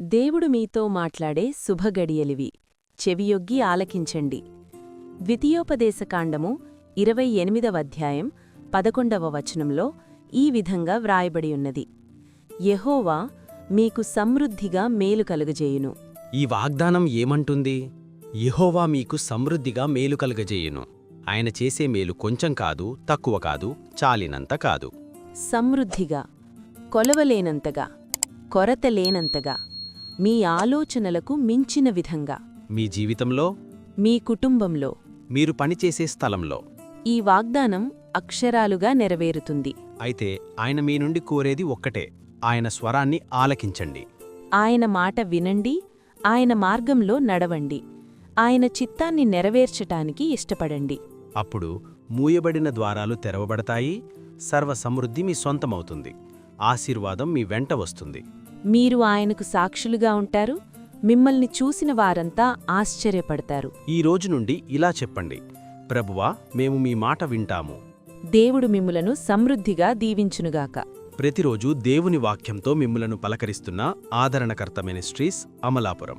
దేవుడు మీతో మాట్లాడే శుభగడియలివి. చెవియొగ్గి ఆలకించండి. ద్వితీయోపదేశకాండము ఇరవై ఎనిమిదవ అధ్యాయం పదకొండవ వచనంలో ఈ విధంగా వ్రాయబడియున్నది యెహోవా మీకు సమృద్ధిగా మేలు కలుగజేయును. ఈ వాగ్దానం ఏమంటుంది? యెహోవా మీకు సమృద్ధిగా మేలు కలుగజేయును. ఆయన చేసే మేలు కొంచెం కాదు తక్కువ కాదు చాలినంత కాదు. సమృద్ధిగా కొలవలేనంతగా కొరత లేనంతగా మీ ఆలోచనలకు మించిన విధంగా. మీ జీవితంలో? మీ కుటుంబంలో. మీరు పనిచేసే స్థలంలో. ఈ వాగ్దానం అక్షరాలుగా నెరవేరుతుంది. అయితే ఆయన మీ నుండి కోరేది ఒక్కటే ఆయన స్వరాన్ని ఆలకించండి. ఆయన మాట వినండి ఆయన మార్గంలో నడవండి ఆయన చిత్తాన్ని నెరవేర్చటానికి ఇష్టపడండి. అప్పుడు మూయబడిన ద్వారాలు తెరవబడతాయి సర్వ సమృద్ధి మీ సొంతమవుతుంది ఆశీర్వాదం మీ వెంట వస్తుంది. మీరు ఆయనకు సాక్షులుగా ఉంటారు మిమ్మల్ని చూసిన వారంతా ఆశ్చర్యపడతారు. ఈ రోజు నుండి ఇలా చెప్పండి ప్రభువా మేము మీ మాట వింటాము. దేవుడు మిమ్ములను సమృద్ధిగా దీవించునుగాక. ప్రతిరోజు దేవుని వాక్యంతో మిమ్ములను పలకరిస్తున్న ఆదరణకర్త మినిస్ట్రీస్ అమలాపురం.